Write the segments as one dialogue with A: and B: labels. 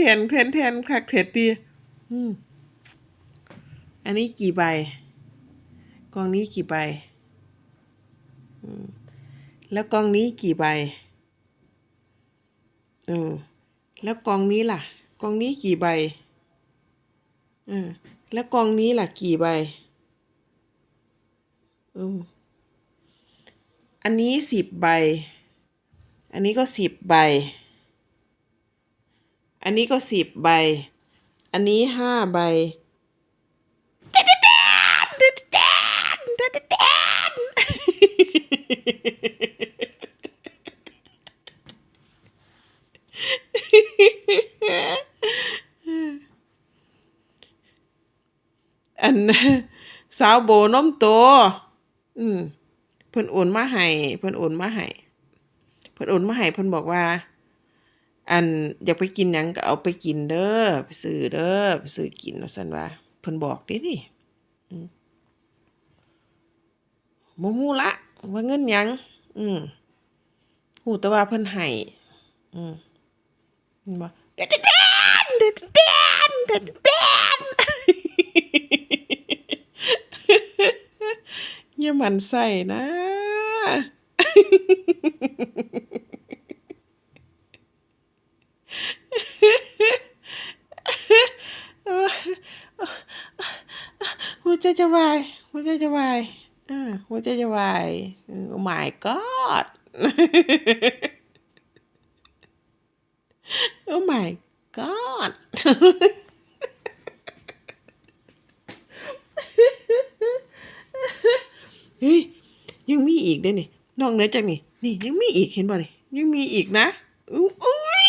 A: ทนแทนแทนคักเท็ดดีอืมอันนี้กี่ใบ กองนี้กี่ใบอืมแล้วกองนี้กี่ใบเออแล้วกองนี้ล่ะ กองนี้กี่ใบเออแล้วกองนี้ล่ะกี่ใบอืมอันนี้สิบใบ อันนี้ก็สิบใบ อันนี้ก็สิบใบ อันนี้ห้าใบ อันสาวโบนมโต อืมเพิ่นโอนมาให้ เพิ่นโอนมาให้ เพิ่นโอนมาให้ เพิ่นบอกว่า อันอยากไปกินหยังก็เอาไปกินเด้อไปซื้อเด้อไปซื้อกินว่าซั่นว่าเพิ่นบอกเด้นี่อืมบ่ฮู้ละว่าเงินหยัง อืมฮู้แต่ว่าเพิ่นให้อืมบ่เด็ดเด็ดเด็ดเด็ดเด็ดเด็ดอย่ามันใส่นะ หัวใจจะวาย หัวใจจะวายอ่าหัวใจจะวายอืม Oh my god Oh my god เฮ้ยยังมีอีกเด้อนี่ นอกเหนือจากนี่ นี่ยังมีอีกเห็นบ่นี่ยังมีอีกนะอุ๊ยอุ๊ย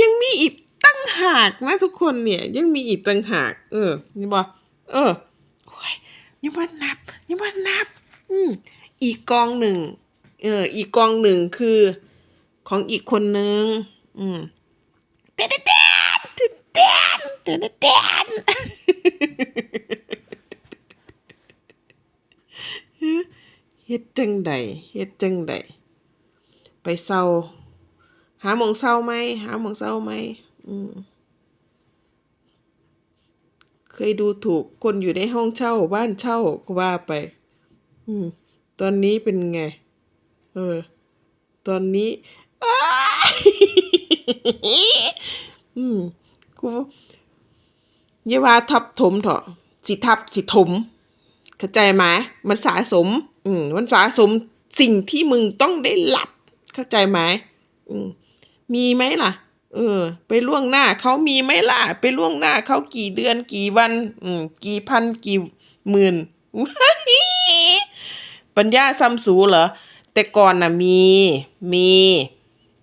A: ยัง มีอีกตั้งหากนะทุกคนเนี่ย ยังมีอีกตั้งหาก เออนี่บ่เออโอ้ยยังบ่นับยังบ่นับ อืมอีกกองหนึ่งเออ อีกกองหนึ่งคือของอีกคนนึง อืมเต้นเต้นเต้นเต้นเต้นเต้นเฮ็ดจังใดเฮ็ดจังใดไปเศร้า หาหมองเศร้าไหมหาหมองเศร้าไหมอืมเคยดูถูกคนอยู่ในห้องเช่าบ้านเช่าก็ว่าไป อืม ตอนนี้เป็นไง เออ ตอนนี้อืมกูอย่าว่าทับถมเถอะสิทับสิถมเข้าใจไหมมันสะสม อืม มันสะสมสิ่งที่มึงต้องได้หลับ เข้าใจไหมอืม มีไหมล่ะ เออ ไปล่วงหน้าเขามีไหมล่ะ ไปล่วงหน้าเขากี่เดือนกี่วัน อืม กี่พันกี่หมื่นปัญญาซัมสูเหรอ แต่ก่อนน่ะมี มี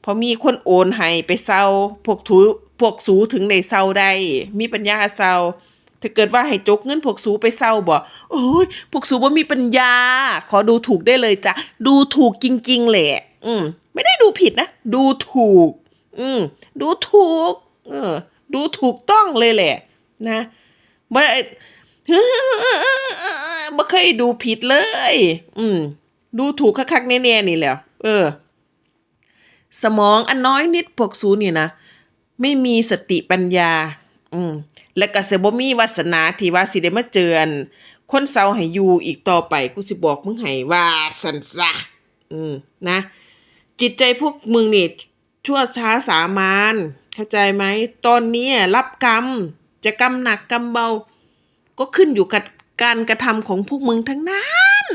A: เพอมีคนโอนให้ไปเซาพวกถูพวกสูถึงได้เซาได้ มีปัญญาเซาถ้าเกิดว่าให้จกเงินพวกสูไปเซาบ่โอ้ยพวกสูบ่ามีปัญญา ขอดูถูกได้เลยจ้ะ ดูถูกจริง ๆ แหละ อืม ไม่ได้ดูผิดนะ ดูถูก อืม ดูถูก เออ ดูถูกต้องเลยแหละ นะบ่ได้บ่เคยดูผิดเลย อืม ดูถูกคักๆแน่ๆนี่แหละเออ สมองอันน้อยนิดพวกสูนี่นะ ไม่มีสติปัญญา อืม และก็สิบ่มีวาสนาที่ว่าสิได้มาเจออันคนเซาให้อยู่อีกต่อไป กูสิบอกมึงให้ว่าสันซะอืม นะ จิตใจพวกมึงนี่ชั่วช้าสามานเข้าใจไหม ตอนนี้รับกรรม จะกรรมหนักกรรมเบา ก็ขึ้นอยู่กับการกระทำของพวกมึงทั้งนั้น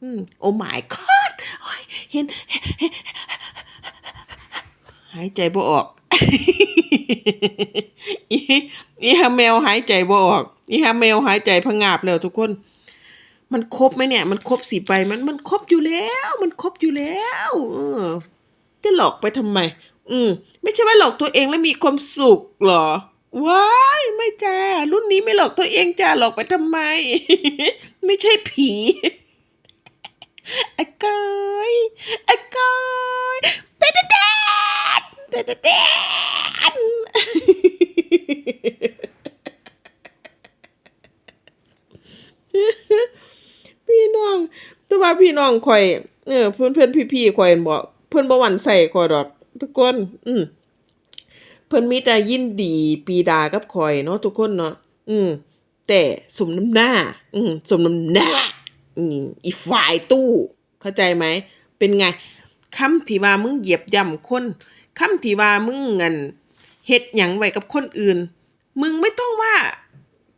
A: อืมโอ้ my god โอ้ยเห็น หายใจบ่ออกอีฮาแมวหายใจบ่ออกอีฮาแมวหายใจพงาบแล้วทุกคน มันครบไหมเนี่ย มันครบสี่ใบมันมันครบอยู่แล้ว มันครบอยู่แล้ว เออ จะหลอกไปทำไม อืม ไม่ใช่ว่าหลอกตัวเองแล้วมีความสุขเหรอว้ายไม่จ้ารุ่นนี้ไม่หลอกตัวเองจ้าหลอกไปทำไม ไม่ใช่ผีอะกอยอะกอยเต้นเต้นเต้นเต้น พี่น้องแต่ว่าพี่น้องข่อยเออเพื่อนเพื่อนพี่พี่ๆข่อยบอกเพิ่อนบ่หวั่นใส่ข่อยดอก ทุกคน อืมเพิ่อนมีแต่ยินดีปีดากับข่อยเนาะทุกคนเนาะอืมแต่สมน้ำหน้า อืมสมน้ำหน้าอืมอีฝ่ายตู้ เข้าใจไหมเป็นไงคำที่ว่ามึงเหยียบย่ำคนคำที่ว่ามึงเงินเฮ็ดหยังไว้กับคนอื่น มึงไม่ต้องว่า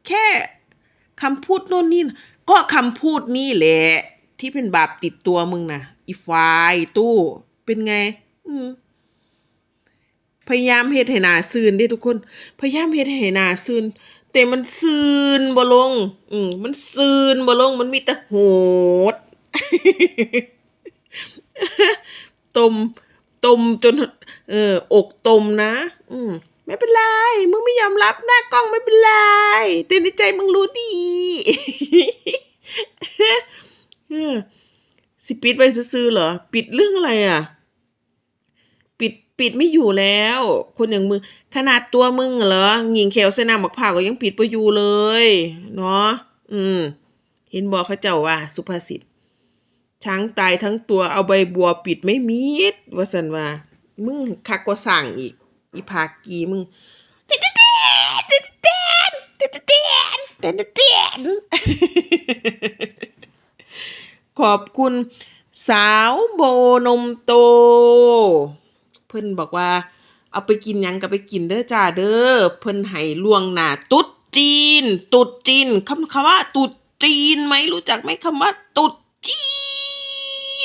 A: แค่คำพูดโน่นนี่ก็คำพูดนี่แหละ ที่เป็นบาปติดตัวมึงนะอีฟายตู้เป็นไง อืมพยายามเฮ็ดให้หนาซื่นเด้ทุกคน พยายามเฮ็ดให้หนาซื่นแต่มันซื่นบ่ลง อืมมันซื่นบ่ลง มันมีแต่โหดตมตมจน เออ อกตมนะ อืมไม่เป็นไร มึงไม่ยอมรับหน้ากล้องไม่เป็นไรแต่ในใจมึงรู้ดี เออสิปิดไปซื้อเหรอ ปิดเรื่องอะไรอะ ปิดปิดไม่อยู่แล้ว คนอย่างมึง ขนาดตัวมึงเหรอหญิงเขวเสนาหมักผ่าก็ยังปิดประยูเลย เนาะอืม เห็นบอกเขาเจ้าว่า สุภาษิตช้างตายทั้งตัวเอาใบบัวปิดไม่มิดว่าสันว่า มึงคักกว่าสั่งอีก อีพากีมึงเตนเตนเตนเตนเตนเตนเตน ขอบคุณสาวโบนมโต เพิ่นบอกว่า เอาไปกินยังก็ไปกินเด้อจ้าเด้อเพิ่นให้ล่วงหน้าตุดจีน ตุดจีนคำคำว่า ตุดจีนไหมรู้จักไหมคำว่า ตุดจี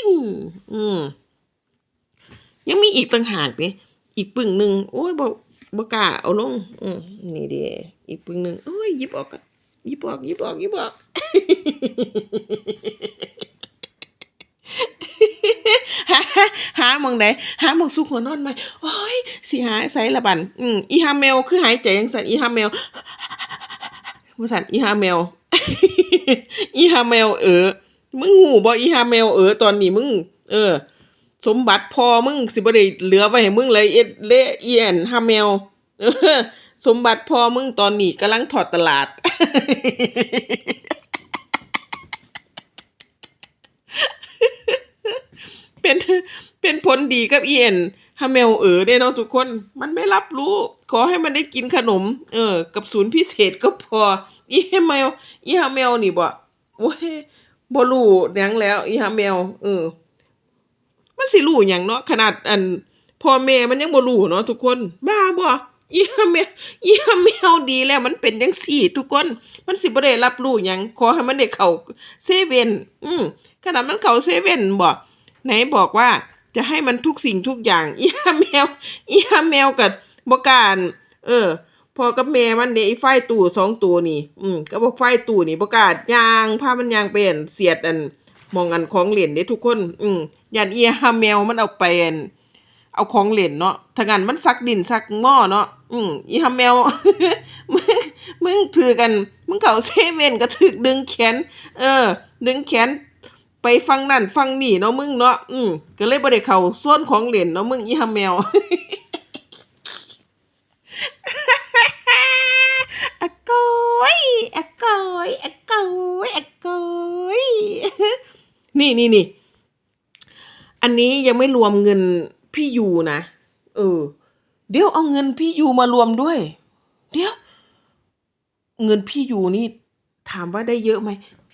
A: น อืมยังมีอีกต่างหากนี่อีกปึ่งหนึ่งโอ้ยบอกบกาเอาลง อืมนี่เด้อีกปึ่งหนึ่งโอ้ยยิบออกกันยิบออกยิบออกยิบออก หาหาห มองใดหาหมองสุกหัวนอนไหมโอ้ยสิหาใส่ละบันอืมอีฮาเมลคือหายใจจังซั่นอีฮาเมลว่าซั่นอีฮาเมล อีฮาเมล เออ มึงหูบ่อีฮาเมล เออ ตอนนี้มึง เออ สมบัติพอมึงสิบ่ได้เหลือไว้ให้มึงเลยเอ็ดเละเอียนฮาเมล เออ สมบัติพอมึงตอนนี้กำลังถอดตลาด เป็น เป็นผลดีกับเอียนฮาเมลเออได้เนาะทุกคน มันไม่รับรู้ ขอให้มันได้กินขนม เออ กับศูนย์พิเศษก็พออีฮาเมลอีฮาเมลนี่บ่โอ้ยบ่รู้หยังแล้วอีฮาเมลเออ มันสิรู้หยังเนาะขนาดอันพ่อแม่มันยังบ่รู้เนาะทุกคนบ้าบ่อีฮาเมลอีฮาเมลดีแล้วมันเป็นจังซี่ ทุกคน มันสิบ่ได้รับรู้หยังขอให้มันได้เข้าเซเว่นอืมขนาดมันเข้าเซเว่นบ่ไหนบอกว่า จะให้มันทุกสิ่งทุกอย่างอีฮาเมลอีฮาเมลกับบ่การเออพอกับแม่มันเนี่ยไอ้ไฟตู่สองตัวนี่ อืมก็บอกไฟตู่นี่บ่กล้าย่างพามันยางเป็นเสียดอันมองอันของเล่นเด้ทุกคน อืมยานอีฮาแมวมันเอาไปอันเอาของเล่นเนาะถ้างั้นมันซักดินซักหม้อเนาะอืมอีฮาแมวมึงมึงถือกัน มึงเข้าเซเว่นก็ถึกดึงแขน เออ ดึงแขน ไปฟังนั่นฟังนี่เนาะมึงเนาะอืมก็เลยบ่ได้เข้าส่วนของเล่นเนาะมึงอีฮาแมว อะโกยอะโกยอะโกยอะโกยนี่นี่นี่อันนี้ยังไม่รวมเงินพี่ยูนะเออ เดี๋ยวเอาเงินพี่ยูมารวมด้วย เดี๋ยว เงินพี่ยูนี่ ถามว่าได้เยอะไหม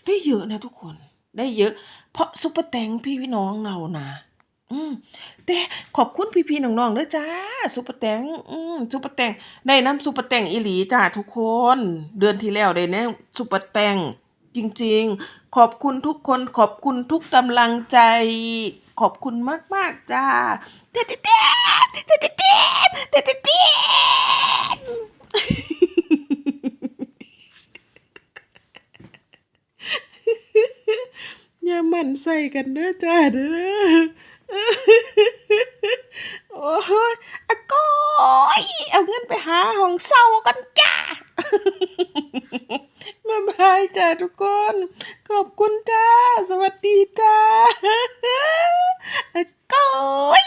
A: ได้เยอะนะทุกคน ได้เยอะ เพราะซุปเปอร์แตงพี่พี่น้องเรานะอืมแต่ขอบคุณพี่ๆน้องๆด้วยจ้าซุปเปอร์แตงอืมซุปเปอร์แตงได้น้ำซุปเปอร์แตงอีหลีจ้าทุกคน เดือนที่แล้วได้แน่ซุปเปอร์แตงจริง ๆ ขอบคุณทุกคนขอบคุณทุกกำลังใจ ขอบคุณมากๆจ้าเต้นเต้เต้เต้เต้เต้เต้เต้น อย่าหมั่นใส่กันเด้อจ้าเด้อโอ้ยอะก้อยเอาเงินไปหาห้องเศร้ากันจ้าบ๊ายบายจ้าทุกคน ขอบคุณจ้า สวัสดีจ้าอะก้อย